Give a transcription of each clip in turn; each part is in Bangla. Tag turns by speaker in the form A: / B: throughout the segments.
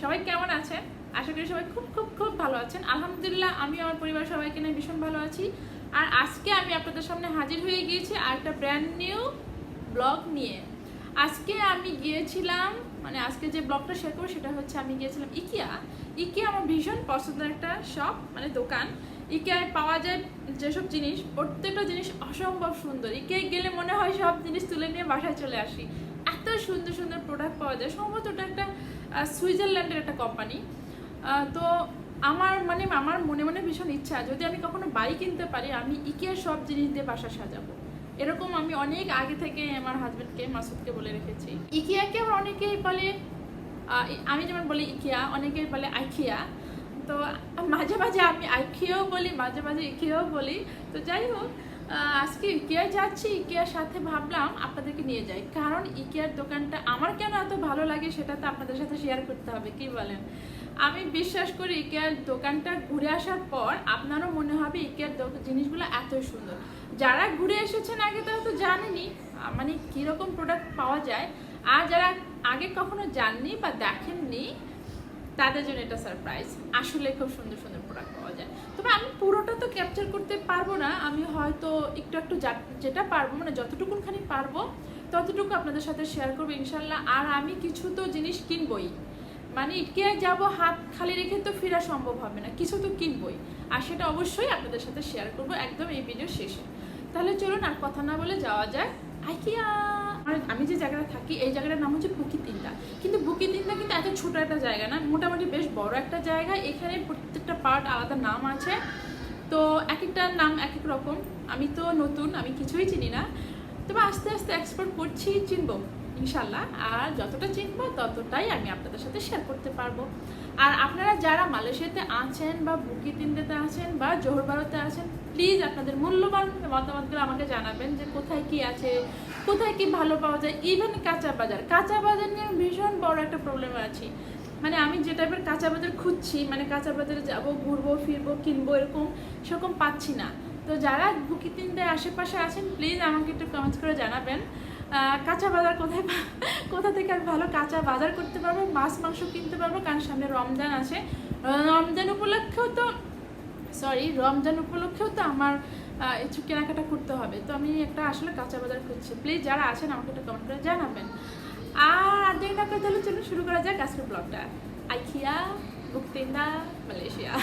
A: সবাই কেমন আছেন? আশা করি সবাই খুব খুব খুব ভালো আছেন। আলহামদুলিল্লাহ, আমি আমার পরিবার সবাইকে নিয়ে ভীষণ ভালো আছি। আর আজকে আমি আপনাদের সামনে হাজির হয়ে গিয়েছি আর একটা ব্র্যান্ড নিউ ব্লগ নিয়ে। আজকে আমি গিয়েছিলাম মানে আজকে যে ব্লগটা শেয়ার করব সেটা হচ্ছে আমি গিয়েছিলাম ইকিয়া ইকিয়া আমার ভীষণ পছন্দের একটা শপ মানে দোকান। ইকেয়ায় পাওয়া যায় যেসব জিনিস, প্রত্যেকটা জিনিস অসম্ভব সুন্দর। ইকেয়ায় গেলে মনে হয় সব জিনিস তুলে নিয়ে বাসায় চলে আসি। এত সুন্দর সুন্দর প্রোডাক্ট পাওয়া যায়। সম্ভবত একটা সুইজারল্যান্ডের একটা কোম্পানি তো আমার মানে আমার মনে মনে ভীষণ ইচ্ছা, যদি আমি কখনো বাইক কিনতে পারি, আমি ইকেয়ার সব জিনিস দিয়ে বাসা সাজাবো। এরকম আমি অনেক আগে থেকে আমার হাজবেন্ডকে মাসুদকে বলে রেখেছি। ইকিয়াকে আবার অনেকেই বলে আমি যেমন বলি ইকিয়া অনেকেই বলে আইকিয়া তো মাঝে মাঝে আমি আইকিয়াও বলি, মাঝে মাঝে ইকিয়াও বলি। তো যাই হোক আজকে ইকিয়ায় যাচ্ছি, ইকিয়ার সাথে ভাবলাম আপনাদেরকে নিয়ে যাই। কারণ ইকিয়ার দোকানটা আমার কেন এত ভালো লাগে সেটা তো আপনাদের সাথে শেয়ার করতে হবে, কি বলেন? আমি বিশ্বাস করি ইকেয়ার দোকানটা ঘুরে আসার পর আপনারও মনে হবে ইকেয়ার জিনিসগুলো এতই সুন্দর। যারা ঘুরে এসেছেন আগে তারা তো জানেনি মানে কীরকম প্রোডাক্ট পাওয়া যায়। আর যারা আগে কখনো জাননি বা দেখেননি, তাদের জন্য এটা সারপ্রাইজ আসলে খুব সুন্দর সুন্দর প্রোডাক্ট পাওয়া যায়। তবে আমি পুরোটা তো ক্যাপচার করতে পারব না। আমি হয়তো একটু একটু যেটা পারব মানে যতটুকুনখানি পারব, ততটুকু আপনাদের সাথে শেয়ার করব ইনশাল্লাহ। আর আমি কিছু তো জিনিস কিনবই। মানে ইটকিয়ায় যাব হাত খালি রেখে তো ফেরা সম্ভব হবে না। কিছু তো কিনবই। আর সেটা অবশ্যই আপনাদের সাথে শেয়ার করব একদম এই ভিডিও শেষে। তাহলে চলুন আর কথা না বলে যাওয়া যায় আইকিয়া! আর আমি যে জায়গাটা থাকি, এই জায়গাটার নাম হচ্ছে বুকি তিনটা। কিন্তু বুকি তিনটা কিন্তু এত ছোট একটা জায়গা না, মোটামুটি বেশ বড় একটা জায়গা। এখানে প্রত্যেকটা পার্ট আলাদা নাম আছে। তো এক একটা নাম এক এক রকম। আমি তো নতুন, আমি কিছুই চিনি না। তবে আস্তে আস্তে এক্সপ্লোর করছি, চিনবো, ইনশাল্লাহ। আর যতটা চিনবো, ততটাই আমি আপনাদের সাথে শেয়ার করতে পারব। আর আপনারা যারা মালয়েশিয়াতে আছেন বা বুকি তিনটেতে আছেন বা জোহর ভারতে আছেন প্লিজ আপনাদের মূল্যবান মতামতগুলো আমাকে জানাবেন যে কোথায় কি আছে, কোথায় কি ভালো পাওয়া যায় ইভেন কাঁচা বাজার। কাঁচা বাজার নিয়ে ভীষণ বড় একটা প্রবলেম আছি। মানে আমি যে টাইপের কাঁচা বাজার খুঁজছি মানে কাঁচা বাজারে যাব, ঘুরবো, ফিরবো, কিনবো, এরকম সেরকম পাচ্ছি না। তো যারা বুকি তিনটায় আশেপাশে আছেন প্লিজ আমাকে একটু কমেন্টস করে জানাবেন। কাঁচা বাজার কোথায় কোথা থেকে আমি ভালো কাঁচা বাজার করতে পারব? মাছ, মাংস কিনতে পারব? কারণ সামনে রমজান আছে। রমজান উপলক্ষেও তো সরি রমজান উপলক্ষেও তো আমার একটু কেনাকাটা করতে হবে। তো আমি একটা আসলে কাঁচা বাজার খুঁজছি। প্লিজ যারা আছেন, আমাকে একটু কমেন্ট করে জানাবেন। আর আর দেরি তাহলে চলুন শুরু করা যাক আজকের ব্লগটা IKEA Bukit Tinggi Malaysia.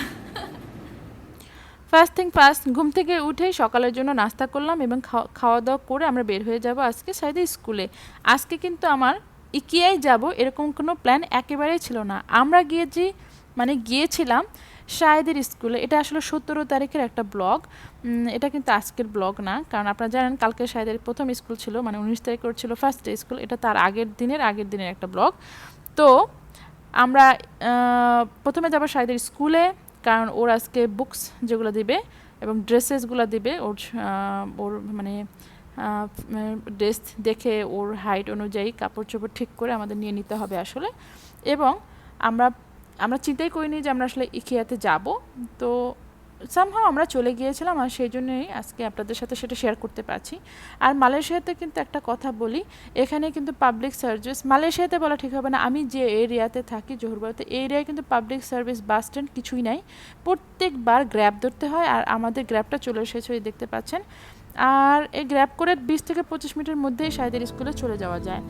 B: First thing first ঘুম থেকে উঠেই সকালের জন্য নাস্তা করলাম এবং খাওয়া- দাওয়া করে আমরা বের হয়ে যাব আজকে সাইদে স্কুলে। আজকে কিন্তু আমার ইকিয়ায় যাব এরকম কোনো প্ল্যান একেবারেই ছিল না। আমরা গিয়েছি মানে গিয়েছিলাম শাহেদের স্কুলে। এটা আসলে সতেরো তারিখের একটা ব্লগ। এটা কিন্তু আজকের ব্লগ না, কারণ আপনারা জানেন কালকে শাহেদের প্রথম স্কুল ছিল মানে উনিশ তারিখ ছিল ফার্স্ট ডে স্কুল এটা তার আগের দিনের আগের দিনের একটা ব্লগ। তো আমরা প্রথমে যাব শাহেদের স্কুলে। কারণ ওর আজকে বুকস যেগুলো দিবে এবং ড্রেসেসগুলো দিবে, ওর ওর মানে ড্রেস দেখে ওর হাইট অনুযায়ী কাপড় চোপড় ঠিক করে আমাদের নিয়ে নিতে হবে আসলে। এবং আমরা আমরা চিন্তাই করিনি যে আমরা আসলে ইকিয়াতে যাব। তো সামহাও আমরা চলে গিয়েছিলাম আর সেই জন্যই আজকে আপনাদের সাথে সেটা শেয়ার করতে পারছি। আর মালয়েশিয়াতে কিন্তু একটা কথা বলি, এখানে কিন্তু পাবলিক সার্ভিস মালয়েশিয়াতে বলা ঠিক হবে না, আমি যে এরিয়াতে থাকি জোহরবাড়িতে এই এরিয়ায় কিন্তু পাবলিক সার্ভিস বাস স্ট্যান্ড কিছুই নাই। প্রত্যেকবার গ্র্যাব ধরতে হয় আর আমাদের গ্র্যাবটা চলে এসেছে, ওই দেখতে পাচ্ছেন। আর এই গ্র্যাব করে বিশ থেকে পঁচিশ মিনিটের মধ্যেই সাইদের স্কুলে চলে যাওয়া যায়।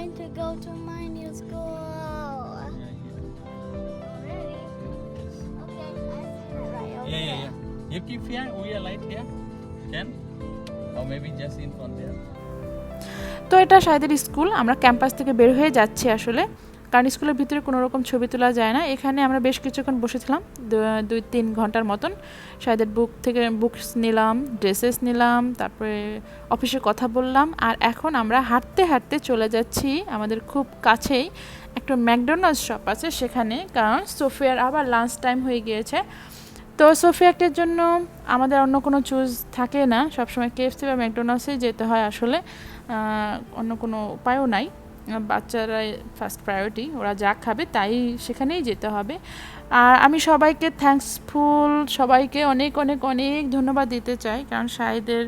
C: Going to go to my new school. Ready? Okay, I see it right over
D: Yeah, yeah,
C: there.
D: yeah. You keep here, we are light here. Can? Or maybe just in front there.
B: তো এটা সাহেদের স্কুল আমরা ক্যাম্পাস থেকে বের হয়ে যাচ্ছি আসলে কারণ স্কুলের ভিতরে কোনো রকম ছবি তোলা যায় না। এখানে আমরা বেশ কিছুক্ষণ বসেছিলাম দুই, তিন ঘণ্টার মতন। সাইদের বুক থেকে বুকস নিলাম, ড্রেসেস নিলাম, তারপরে অফিসে কথা বললাম। আর এখন আমরা হাঁটতে হাঁটতে চলে যাচ্ছি আমাদের খুব কাছেই একটা ম্যাকডোনাল্ডস শপ আছে সেখানে। কারণ সোফিয়ার আবার লাঞ্চ টাইম হয়ে গিয়েছে। তো সোফিয়াকের জন্য আমাদের অন্য কোনো চুজ থাকে না। সবসময় কেএফসি বা ম্যাকডোনাল্ডসেই যেতে হয় আসলে। অন্য কোনো উপায়ও নাই। বাচ্চারাই ফার্স্ট প্রায়োরিটি ওরা যা খাবে তাই সেখানেই যেতে হবে। আর আমি সবাইকে থ্যাঙ্কসফুল সবাইকে অনেক অনেক অনেক ধন্যবাদ দিতে চাই, কারণ সাহেদের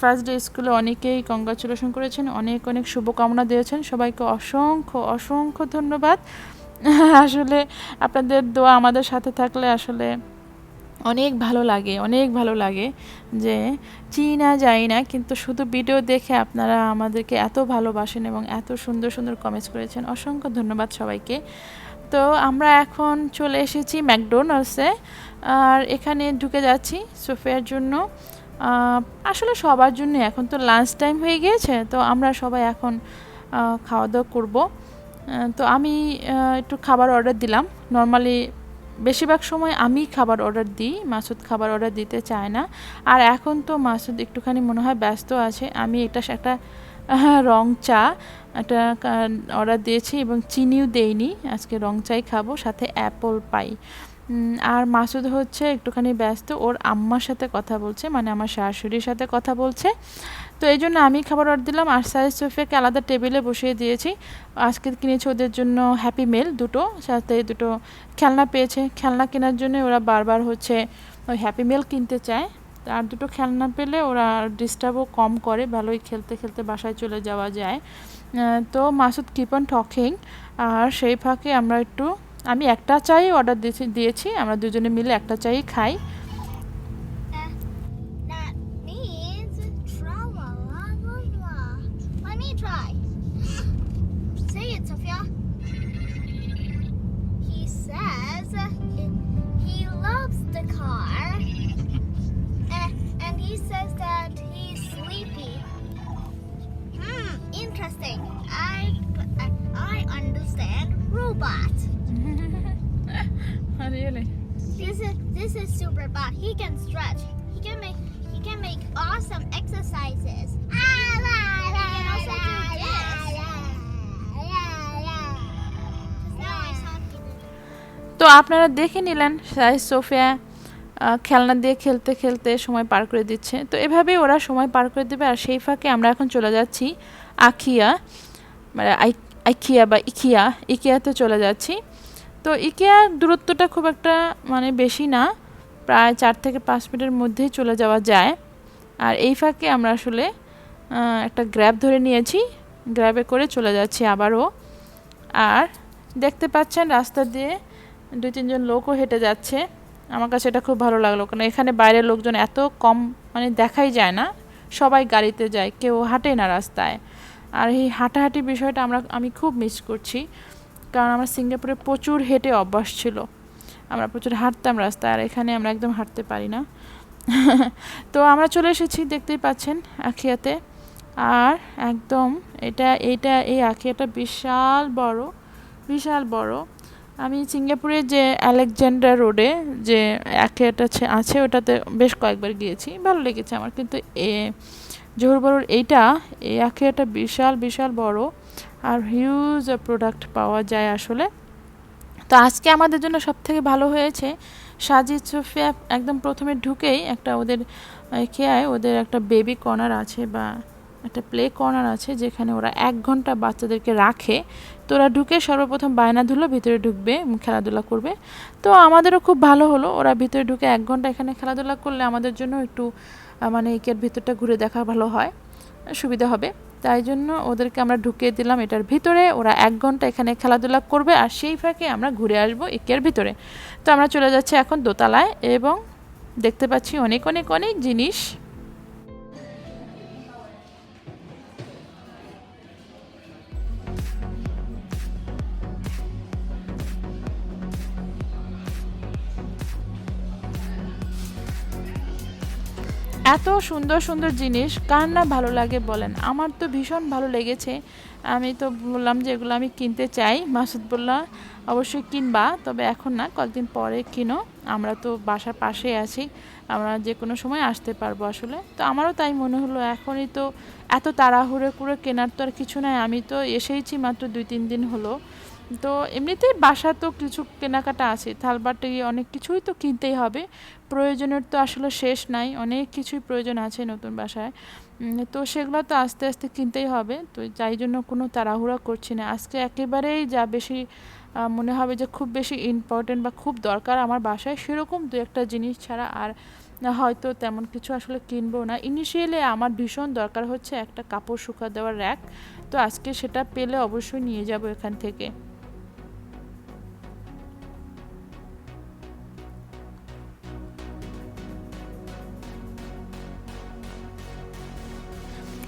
A: ফার্স্ট ডে স্কুলে অনেকেই কংগ্রাচুলেশন করেছেন, অনেক অনেক শুভকামনা দিয়েছেন। সবাইকে অসংখ্য অসংখ্য ধন্যবাদ। আসলে আপনাদের দোয়া আমাদের সাথে থাকলে আসলে অনেক ভালো লাগে, অনেক ভালো লাগে যে চিনা যায় না, কিন্তু শুধু ভিডিও দেখে আপনারা আমাদেরকে এত ভালোবাসেন এবং এত সুন্দর সুন্দর কমেন্টস করেছেন। অসংখ্য ধন্যবাদ সবাইকে। তো আমরা এখন চলে এসেছি ম্যাকডোনাল্ডসে আর এখানে ঢুকে যাচ্ছি সোফিয়ার জন্য। আসলে সবার জন্য এখন তো লাঞ্চ টাইম হয়ে গিয়েছে, তো আমরা সবাই এখন খাওয়া দাওয়া করব। তো আমি একটু খাবার অর্ডার দিলাম। নর্মালি বেশিরভাগ সময় আমি খাবার অর্ডার দিই, মাসুদ খাবার অর্ডার দিতে চায় না। আর এখন তো মাসুদ একটুখানি মনে হয় ব্যস্ত আছে। আমি এটা একটা রং চা, একটা অর্ডার দিয়েছি এবং চিনিও দেইনি। আজকে রং চাই খাব, সাথে অ্যাপল পাই আর মাসুদ হচ্ছে একটুখানি ব্যস্ত। ওর আম্মার সাথে কথা বলছে মানে আমার শাশুড়ির সাথে কথা বলছে। তো এই জন্য আমি খাবার অর্ডার দিলাম আর সাইজ সোফিয়াকে আলাদা টেবিলে বসিয়ে দিয়েছি। আজকে কিনেছি ওদের জন্য হ্যাপি মেল দুটো, সাথে দুটো খেলনা পেয়েছে। খেলনা কেনার জন্য ওরা বারবার হচ্ছে ওই হ্যাপি মেল কিনতে চায়। আর দুটো খেলনা পেলে ওরা ডিস্টার্বও কম করে, ভালোই খেলতে খেলতে বাসায় চলে যাওয়া যায়। তো মাসুদ কিপ অন টকিং আর সেই ফাঁকে আমরা একটু, আমি একটা চাই অর্ডার দিয়েছি দিয়েছি, আমরা দুজনে মিলে একটা চাই খাই।
C: Try.
A: তো আপনারা দেখে নিলেন সাইজ সোফিয়া খেলনা দিয়ে খেলতে খেলতে সময় পার করে দিচ্ছে। তো এভাবেই ওরা সময় পার করে দেবে আর সেই ফাঁকে আমরা এখন চলে যাচ্ছি আখিয়া মানে আই- আইকিয়া বা ইকিয়া ইকিয়াতে চলে যাচ্ছি। তো ইকিয়ার দূরত্বটা খুব একটা মানে বেশি না, প্রায় চার থেকে পাঁচ মিনিটের মধ্যেই চলে যাওয়া যায়। আর এই ফাঁকে আমরা আসলে একটা গ্র্যাব ধরে নিয়েছি, গ্র্যাবে করে চলে যাচ্ছি আবারও। আর দেখতে পাচ্ছেন রাস্তা দিয়ে দুই তিনজন লোকও হেঁটে যাচ্ছে। আমার কাছে এটা খুব ভালো লাগল কারণ এখানে বাইরের লোকজন এত কম মানে দেখাই যায় না। সবাই গাড়িতে যায়, কেউ হাঁটে না রাস্তায়। আর এই হাঁটাহাঁটি বিষয়টা আমরা, আমি খুব মিস করছি। কারণ আমার সিঙ্গাপুরে প্রচুর হেঁটে অভ্যাস ছিল। আমরা প্রচুর হাঁটতাম রাস্তায়, আর এখানে আমরা একদম হাঁটতে পারি না। তো আমরা চলে এসেছি, দেখতেই পাচ্ছেন আখিয়াতে। আর একদম এটা এইটা এই আখিয়াটা বিশাল বড় বিশাল বড়। আমি সিঙ্গাপুরে যে আলেকজান্ডার রোডে যে আখিয়াটা আছে- ওটাতে বেশ কয়েকবার গিয়েছি। ভালো লেগেছে আমার। কিন্তু এ জোহর বড়োর এইটা এই আখিয়াটা বিশাল বিশাল বড় আর হিউজ প্রোডাক্ট পাওয়া যায় আসলে। তো আজকে আমাদের জন্য সব থেকে ভালো হয়েছে সাজিদ সোফিয়া একদম প্রথমে ঢুকেই একটা ওদের খেয়ায় ওদের একটা বেবি কর্নার আছে বা একটা প্লে কর্নার আছে যেখানে ওরা এক ঘণ্টা বাচ্চাদেরকে রাখে। তো ওরা ঢুকে সর্বপ্রথম বায়না ধুলো, ভিতরে ঢুকবে খেলাধুলা করবে। তো আমাদেরও খুব ভালো হলো। ওরা ভিতরে ঢুকে এক ঘণ্টা এখানে খেলাধুলা করলে আমাদের জন্য একটু মানে একের ভিতরটা ঘুরে দেখা ভালো হয়, সুবিধা হবে। তাই জন্য ওদেরকে আমরা ঢুকিয়ে দিলাম এটার ভিতরে। ওরা এক ঘণ্টা এখানে খেলাধুলা করবে আর সেই ফাঁকে আমরা ঘুরে আসব একের ভিতরে। তো আমরা চলে যাচ্ছি এখন দোতলায় এবং দেখতে পাচ্ছি অনেক অনেক অনেক জিনিস। এত সুন্দর সুন্দর জিনিস কার না ভালো লাগে বলেন? আমার তো ভীষণ ভালো লেগেছে। আমি তো বললাম যে এগুলো আমি কিনতে চাই। মাসুদ বললা, অবশ্যই কিনবা, তবে এখন না, কয়েকদিন পরে কিনো। আমরা তো বাসার পাশে আছি। আমরা যে কোনো সময় আসতে পারব আসলে। তো আমারও তাই মনে হলো, এখনই তো এত তাড়াহুড়ো করে কেনার তো আর কিছু নাই। আমি তো এসেইছি মাত্র দুই তিন দিন হলো। তো এমনিতেই বাসা তো কিছু কেনাকাটা আছে থালবাটি অনেক কিছুই তো কিনতেই হবে। প্রয়োজনের তো আসলে শেষ নাই, অনেক কিছুই প্রয়োজন আছে নতুন বাসায়। তো সেগুলো তো আস্তে আস্তে কিনতেই হবে, তো যাই জন্য কোনো তাড়াহুড়া করছি না। আজকে একেবারেই যা বেশি মনে হবে যে খুব বেশি ইম্পর্টেন্ট বা খুব দরকার আমার বাসায়, সেরকম দু একটা জিনিস ছাড়া আর হয়তো তেমন কিছু আসলে কিনবো না। ইনিশিয়ালি আমার ভীষণ দরকার হচ্ছে একটা কাপড় শুকা দেওয়ার র্যাক তো আজকে সেটা পেলে অবশ্যই নিয়ে যাব এখান থেকে।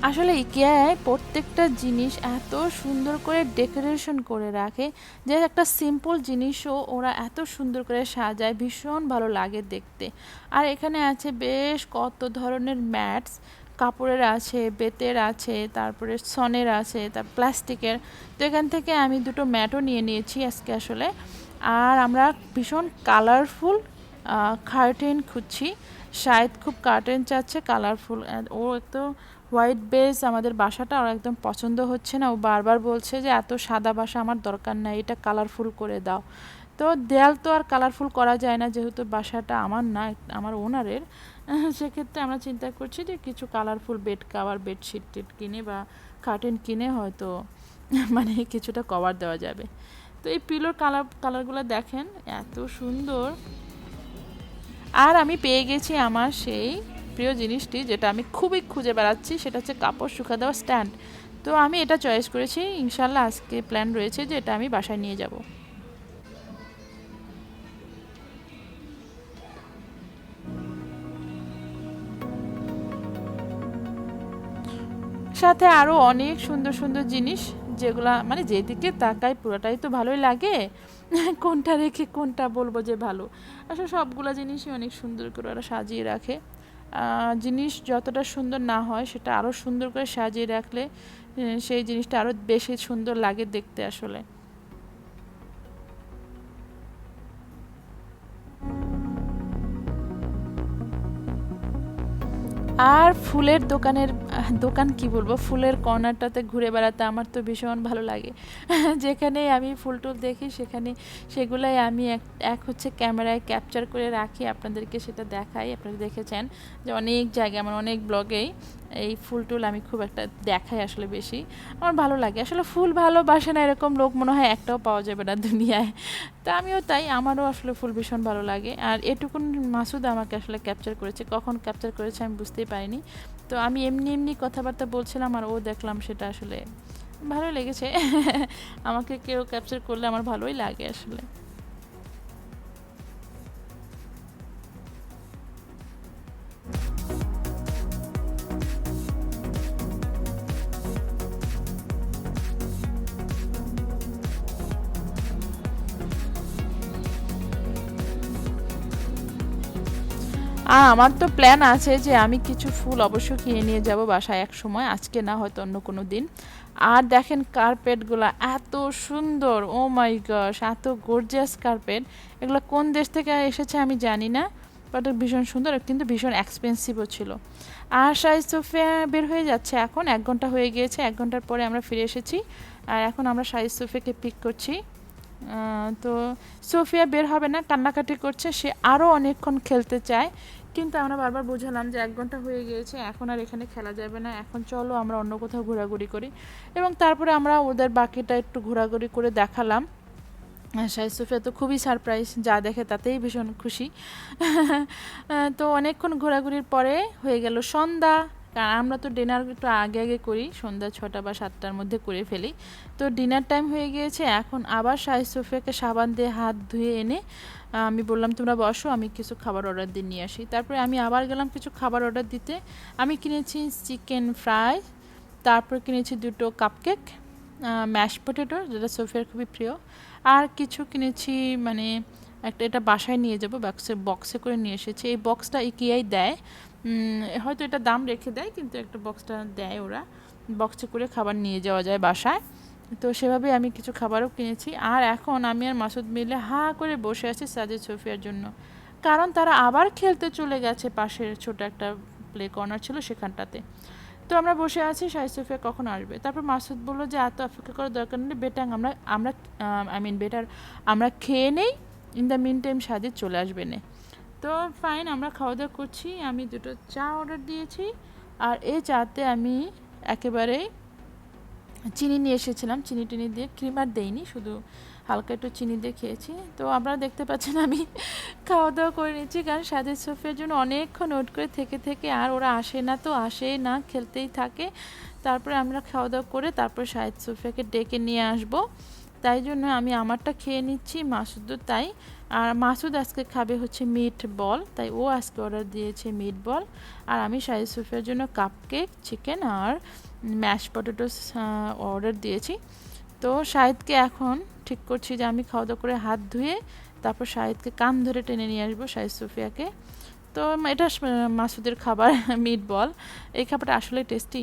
A: আসলে ইকেয়ায় প্রত্যেকটা জিনিস এত সুন্দর করে ডেকোরেশন করে রাখে যে একটা সিম্পল জিনিসও ওরা এত সুন্দর করে সাজায়, ভীষণ ভালো লাগে দেখতে। আর এখানে আছে বেশ কত ধরনের ম্যাটস, কাপড়ের আছে, বেতের আছে, তারপরে সনের আছে তার প্লাস্টিকের। তো এখান থেকে আমি দুটো ম্যাটও নিয়ে নিয়েছি আজকে আসলে। আর আমরা ভীষণ কালারফুল কার্টেন খুঁজছি। শায়দ খুব কার্টেন চাচ্ছে কালারফুল ও একটু হোয়াইট বেস আমাদের বাসাটা ওর একদম পছন্দ হচ্ছে না। ও বারবার বলছে যে, এত সাদা বাসা আমার দরকার নাই, এটা কালারফুল করে দাও। তো দেয়াল তো আর কালারফুল করা যায় না, যেহেতু বাসাটা আমার না, আমার ওনারের। সেক্ষেত্রে আমরা চিন্তা করছি যে, কিছু কালারফুল বেড কাভার বেডশিট টিট কিনে বা কার্টেন কিনে হয়তো মানে কিছুটা কভার দেওয়া যাবে। তো এই পিলোর কালার কালারগুলো দেখেন, এত সুন্দর। আর আমি পেয়ে গেছি আমার সেই প্রিয় জিনিসটি যেটা আমি খুবই খুঁজে বেড়াচ্ছি, সেটা হচ্ছে কাপড় শুকা দেওয়া স্ট্যান্ড তো আমি এটা চয়েস করেছি ইনশাল্লাহ আজকে প্ল্যান রয়েছে যে এটা আমি বাসায় নিয়ে যাব। সাথে আরও অনেক সুন্দর সুন্দর জিনিস যেগুলা মানে যেদিকে তাকাই পুরোটাই তো ভালোই লাগে। কোনটা রেখে কোনটা বলব যে ভালো। আসলে সবগুলো জিনিসই অনেক সুন্দর করে ওরা সাজিয়ে রাখে। জিনিস যতটা সুন্দর না হয় সেটা আরও সুন্দর করে সাজিয়ে রাখলে সেই জিনিসটা আরও বেশি সুন্দর লাগে দেখতে আসলে। আর ফুলের দোকানের দোকান কি বলব? ফুলের কর্নারটাতে ঘুরে বেড়াতে আমার তো ভীষণ ভালো লাগে। যেখানে আমি ফুল টুল দেখি, সেখানে সেগুলাই আমি এক এক হচ্ছে ক্যামেরায় ক্যাপচার করে রাখি। আপনাদেরকে সেটা দেখাই। আপনারা দেখেছেন যে অনেক জায়গায়, আমার অনেক ব্লগেই এই ফুল টুল আমি খুব একটা দেখাই আসলে বেশি। আমার ভালো লাগে। আসলে ফুল ভালোবাসে না এরকম লোক মনে হয় একটাও পাওয়া যাবে না দুনিয়ায়। তা আমিও তাই, আমারও আসলে ফুল ভীষণ ভালো লাগে। আর এটুকুন মাসুদ আমাকে আসলে ক্যাপচার করেছে। কখন ক্যাপচার করেছে আমি বুঝতেই পারিনি। তো আমি এমনি এমনি কথাবার্তা বলছিলাম আর ও দেখলাম সেটা আসলে ভালো লেগেছে। আমাকে কেউ ক্যাপচার করলে আমার ভালোই লাগে আসলে। আমার তো প্ল্যান আছে যে আমি কিছু ফুল অবশ্য কিনে নিয়ে যাব বাসায় এক সময়, আজকে না হয়তো অন্য কোনো দিন। আর দেখেন কার্পেটগুলো এত সুন্দর, ও মাই গস এত গর্জিয়াস কার্পেট এগুলো কোন দেশ থেকে এসেছে আমি জানি না বাট ভীষণ সুন্দর, কিন্তু ভীষণ এক্সপেন্সিভও ছিল। আর সাইজ সোফিয়া বের হয়ে যাচ্ছে এখন, এক ঘণ্টা হয়ে গিয়েছে, এক ঘণ্টার পরে আমরা ফিরে এসেছি। আর এখন আমরা সাইজ সোফিয়াকে পিক করছি। তো সোফিয়া বের হবে না, কান্নাকাটি করছে, সে আরও অনেকক্ষণ খেলতে চায়। কিন্তু আমরা বারবার বোঝালাম যে এক ঘণ্টা হয়ে গিয়েছে, এখন আর এখানে খেলা যাবে না, এখন চলো আমরা অন্য কোথাও ঘোরাঘুরি করি। এবং তারপরে আমরা ওদের বাকিটা একটু ঘোরাঘুরি করে দেখালাম। শাহি সোফিয়া তো খুবই সারপ্রাইজ যা দেখে তাতেই ভীষণ খুশি। তো অনেকক্ষণ ঘোরাঘুরির পরে হয়ে গেল সন্ধ্যা। কারণ আমরা তো ডিনার একটু আগে আগে করি, সন্ধ্যা ছটা বা সাতটার মধ্যে করে ফেলি। তো ডিনার টাইম হয়ে গিয়েছে, এখন আবার শাহি সোফিয়াকে সাবান দিয়ে হাত ধুয়ে এনে আমি বললাম, তোমরা বসো, আমি কিছু খাবার অর্ডার দিয়ে নিয়ে আসি। তারপরে আমি আবার গেলাম কিছু খাবার অর্ডার দিতে। আমি কিনেছি চিকেন ফ্রাই, তারপর কিনেছি দুটো কাপকেক ম্যাশ পটেটো যেটা সোফিয়ার খুবই প্রিয়, আর কিছু কিনেছি মানে একটা, এটা বাসায় নিয়ে যাব বক্সে বক্সে করে নিয়ে এসেছি। এই বক্সটা ইকিয়াই দেয়। হয়তো এটা দাম রেখে দেয়, কিন্তু একটা বক্সটা দেয় ওরা। বক্সে করে খাবার নিয়ে যাওয়া যায় বাসায়। তো সেভাবে আমি কিছু খাবারও কিনেছি। আর এখন আমি আর মাসুদ মিলে হা করে বসে আছি সাজেদ সোফিয়ার জন্য। কারণ তারা আবার খেলতে চলে গেছে পাশের ছোট একটা প্লে কর্নার ছিল সেখানটাতে। তো আমরা বসে আছি শাহি সোফিয়া কখন আসবে? তারপর মাসুদ বলল যে, এত অপেক্ষা করার দরকার নেই, বেটাং, আমরা আমরা আই মিন বেটার, আমরা খেয়ে নেই in the meantime Sajid চলে আসবে না। তো ফাইন আমরা খাওয়া দাওয়া করছি, আমি দুটো চা অর্ডার দিয়েছি। আর এই চাতে আমি একেবারে চিনি নিয়ে এসেছিলাম, চিনি টিনি দিয়ে ক্রিমার দেইনি, শুধু হালকা একটু চিনি দিয়ে খেয়েছি। তো আপনারা দেখতে পাচ্ছেন আমি খাওয়া দাওয়া করে নিচ্ছি, কারণ সাদের সোফের জন্য অনেকক্ষণ ওয়েট করে থেকে থেকে আর ওরা আসে না তো আসেই না, খেলতেই থাকে। তারপরে আমরা খাওয়া দাওয়া করে তারপর শাহিদ সোফিয়াকে ডেকে নিয়ে আসব। তাই জন্য আমি আমারটা খেয়ে নিচ্ছি, মাসুদও তাই। আর মাসুদ আজকে খাবে হচ্ছে মিট বল তাই ও আজকে অর্ডার দিয়েছে মিট বল আর আমি শাহিদ সোফিয়ার জন্য কাপ কেক চিকেন আর ম্যাশ পটেটোস অর্ডার দিয়েছি। তো শাহিদকে এখন ঠিক করছি যে আমি খাওয়া দাওয়া করে হাত ধুয়ে তারপর শাহিদকে কান ধরে টেনে নিয়ে আসব, শাহিদ সুফিয়াকে। তো এটা মাসুদের খাবার মিট বল এই খাবারটা আসলে টেস্টি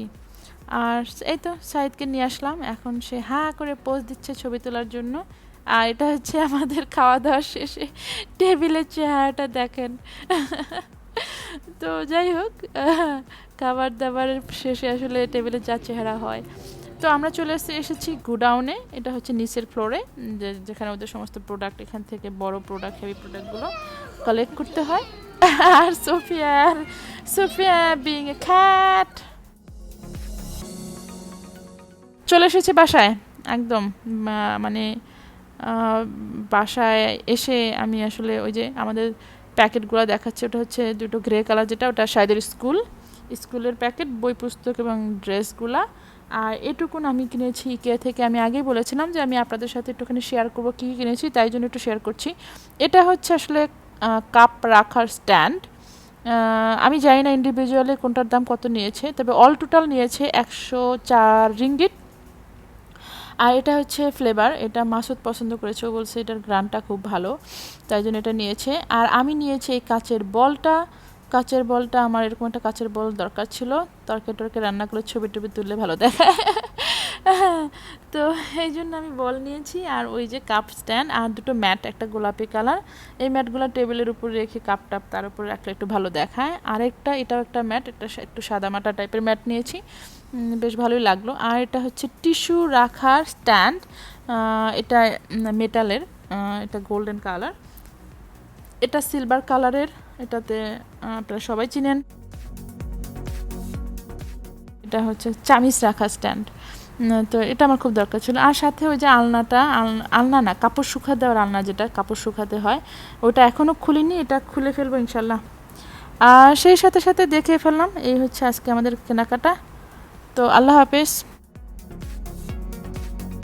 A: আর এই তো শাহিদকে নিয়ে আসলাম। এখন সে হা করে পোজ দিচ্ছে ছবি তোলার জন্য। আর এটা হচ্ছে আমাদের খাওয়া দাওয়া শেষে। টেবিলের চেহারাটা দেখেন। তো যাই হোক খাবার দাবারের শেষে আসলে টেবিলে যা চেহারা হয়। তো আমরা চলে এসে, এসেছি গুডাউনে। এটা হচ্ছে নিচের ফ্লোরে যেখানে ওদের সমস্ত প্রোডাক্ট এখান থেকে বড় প্রোডাক্ট হেভি প্রোডাক্টগুলো কালেক্ট করতে হয়। আর Sofia Sofia being a cat চলে এসেছে বাসায়, একদম মানে বাসায় এসে আমি আসলে ওই যে আমাদের প্যাকেটগুলো দেখাচ্ছে, ওটা হচ্ছে দুটো গ্রে কালার যেটা ওটা সাইদের স্কুল। স্কুলের প্যাকেট, বই পুস্তক এবং ড্রেসগুলা। আর এটুকুন আমি কিনেছি ইকেয়া থেকে। আমি আগেই বলেছিলাম যে আমি আপনাদের সাথে একটুখানি শেয়ার করব, কী কী কিনেছি, তাই জন্য একটু শেয়ার করছি। এটা হচ্ছে আসলে কাপ রাখার স্ট্যান্ড আমি জানি না ইন্ডিভিজুয়ালি কোনটার দাম কত নিয়েছে, তবে অল টোটাল নিয়েছে একশো চার রিঙ্গিট আর এটা হচ্ছে ফ্লেভার এটা মাসুদ পছন্দ করেছে, ও বলছে এটার গ্রানটা খুব ভালো, তাই জন্য এটা নিয়েছে। আর আমি নিয়েছি এই কাচের বলটা। কাচের বলটা, আমার এরকম একটা কাচের বল দরকার ছিল। তরকারি টরকে রান্না করে ছবি টবি তুললে ভালো দেখায়। তো এই জন্য আমি বল নিয়েছি, আর ওই যে কাপ স্ট্যান্ড আর দুটো ম্যাট, একটা গোলাপি কালার। এই ম্যাটগুলো টেবিলের উপর রেখে কাপ টাপ তার উপর রাখলে একটু ভালো দেখায়। আরেকটা, এটাও একটা ম্যাট, এটা একটু সাদামাটা টাইপের ম্যাট নিয়েছি। বেশ ভালোই লাগল। আর এটা হচ্ছে টিস্যু রাখার স্ট্যান্ড। এটা মেটালের এটা গোল্ডেন কালার। এটা সিলভার কালারের। এটাতে আপনারা সবাই চিনেন। এটা হচ্ছে চামিচ রাখা স্ট্যান্ড। তো এটা আমার খুব দরকার ছিল। আর সাথে ওই যে আলনাটা আলনা না, কাপড় শুকা দেওয়ার আলনা যেটা, কাপড় শুকাতে হয়, ওটা এখনও খুলিনি, এটা খুলে ফেলব ইনশাল্লাহ আর সেই সাথে সাথে দেখে ফেললাম, এই হচ্ছে আজকে আমাদের কেনাকাটা। তো আল্লাহ হাফেজ।